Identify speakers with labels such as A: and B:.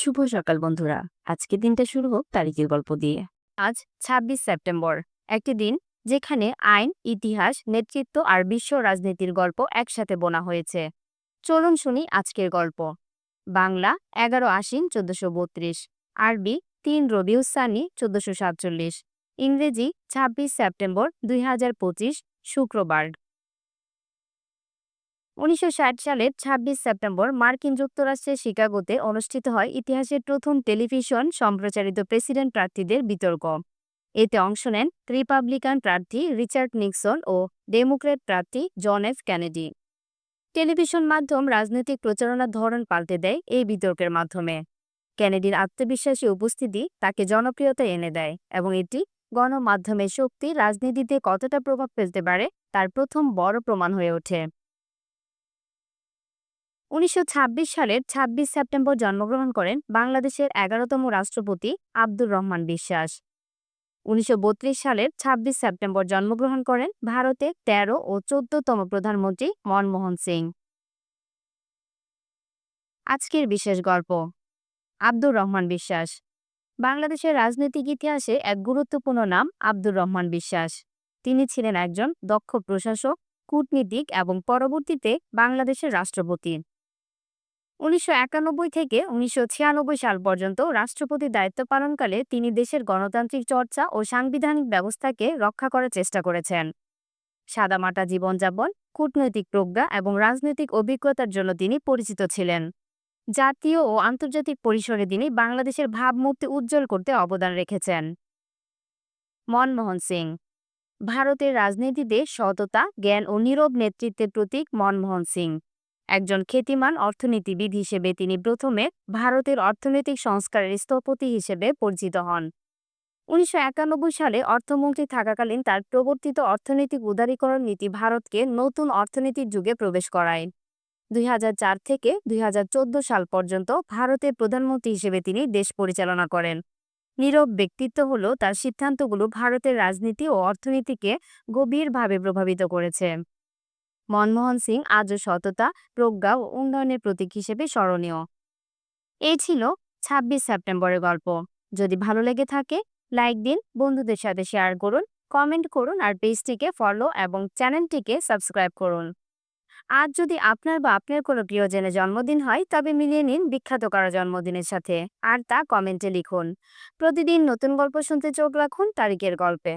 A: শুভ সকাল বন্ধুরা। আজকে দিনটা শুরু হোক তারিখের গল্প দিয়ে। আজ ২৬ সেপ্টেম্বর। একটি দিন যেখানে আইন, ইতিহাস, নেতৃত্ব আর বিশ্ব রাজনীতির গল্প একসাথে বোনা হয়েছে। চলুন শুনি আজকের গল্প। বাংলা এগারো আশ্বিন চোদ্দশো বত্রিশ, আরবি তিন রবিউসানি চোদ্দশো সাতচল্লিশ, ইংরেজি ২৬ সেপ্টেম্বর দুই হাজার পঁচিশ, শুক্রবার। উনিশশো ষাট সালের ২৬ সেপ্টেম্বর মার্কিন যুক্তরাষ্ট্রের শিকাগোতে অনুষ্ঠিত হয় ইতিহাসের প্রথম টেলিভিশন সম্প্রচারিত প্রেসিডেন্ট প্রার্থীদের বিতর্ক। এতে অংশ নেন রিপাবলিকান প্রার্থী রিচার্ড নিক্সন ও ডেমোক্র্যাট প্রার্থী জন এফ ক্যানেডি টেলিভিশন মাধ্যম রাজনৈতিক প্রচারণার ধরন পাল্টে দেয় এই বিতর্কের মাধ্যমে। ক্যানেডির আত্মবিশ্বাসী উপস্থিতি তাকে জনপ্রিয়তা এনে দেয় এবং এটি গণমাধ্যমের শক্তি রাজনীতিতে কতটা প্রভাব ফেলতে পারে তার প্রথম বড় প্রমাণ হয়ে ওঠে। উনিশশো ছাব্বিশ সালের ২৬ সেপ্টেম্বর জন্মগ্রহণ করেন বাংলাদেশের এগারোতম রাষ্ট্রপতি আব্দুর রহমান বিশ্বাস। উনিশশো বত্রিশ সালের ২৬ সেপ্টেম্বর জন্মগ্রহণ করেন ভারতের ১৩ ও চোদ্দতম প্রধানমন্ত্রী মনমোহন সিং। আজকের বিশেষ গল্প, আব্দুর রহমান বিশ্বাস। বাংলাদেশের রাজনৈতিক ইতিহাসে এক গুরুত্বপূর্ণ নাম আব্দুর রহমান বিশ্বাস। তিনি ছিলেন একজন দক্ষ প্রশাসক, কূটনীতিক এবং পরবর্তীতে বাংলাদেশের রাষ্ট্রপতি। উনিশশো একানব্বই থেকে উনিশশো ছিয়ানব্বই সাল পর্যন্ত রাষ্ট্রপতির দায়িত্ব পালনকালে তিনি দেশের গণতান্ত্রিক চর্চা ও সাংবিধানিক ব্যবস্থাকে রক্ষা করার চেষ্টা করেছেন। সাদামাটা জীবনযাপন, কূটনৈতিক প্রজ্ঞা এবং রাজনৈতিক অভিজ্ঞতার জন্য তিনি পরিচিত ছিলেন। জাতীয় ও আন্তর্জাতিক পরিসরে তিনি বাংলাদেশের ভাবমূর্তি উজ্জ্বল করতে অবদান রেখেছেন। মনমোহন সিং, ভারতের রাজনীতিতে সততা, জ্ঞান ও নীরব নেতৃত্বের প্রতীক মনমোহন সিং। একজন খ্যাতিমান অর্থনীতিবিদ হিসেবে তিনি প্রথমে ভারতের অর্থনৈতিক সংস্কারের স্থপতি হিসেবে পরিচিত হন। উনিশশো একানব্বই সালে অর্থমন্ত্রী থাকাকালীন তার প্রবর্তিত অর্থনৈতিক উদারীকরণ নীতি ভারতকে নতুন অর্থনীতির যুগে প্রবেশ করায়। দুই হাজার চার থেকে দুই হাজার চোদ্দ সাল পর্যন্ত ভারতের প্রধানমন্ত্রী হিসেবে তিনি দেশ পরিচালনা করেন। নীরব ব্যক্তিত্ব হল তার সিদ্ধান্তগুলো ভারতের রাজনীতি ও অর্থনীতিকে গভীরভাবে প্রভাবিত করেছে। মনমোহন সিং আজও সততা, প্রজ্ঞা ও উন্নয়নের প্রতীক হিসেবে স্মরণীয়। এই ছিল ২৬ সেপ্টেম্বরের গল্প। যদি ভালো লেগে থাকে, লাইক দিন, বন্ধুদের সাথে শেয়ার করুন, কমেন্ট করুন আর পেজটিকে ফলো এবং চ্যানেলটিকে সাবস্ক্রাইব করুন। আজ যদি আপনার বা আপনার কোনো প্রিয়জনের জন্মদিন হয়, তবে মিলিয়ে নিন বিখ্যাত কারও জন্মদিনের সাথে। আর তা কমেন্টে লিখুন। প্রতিদিন নতুন গল্প শুনতে চোখ রাখুন তারিখের গল্পে।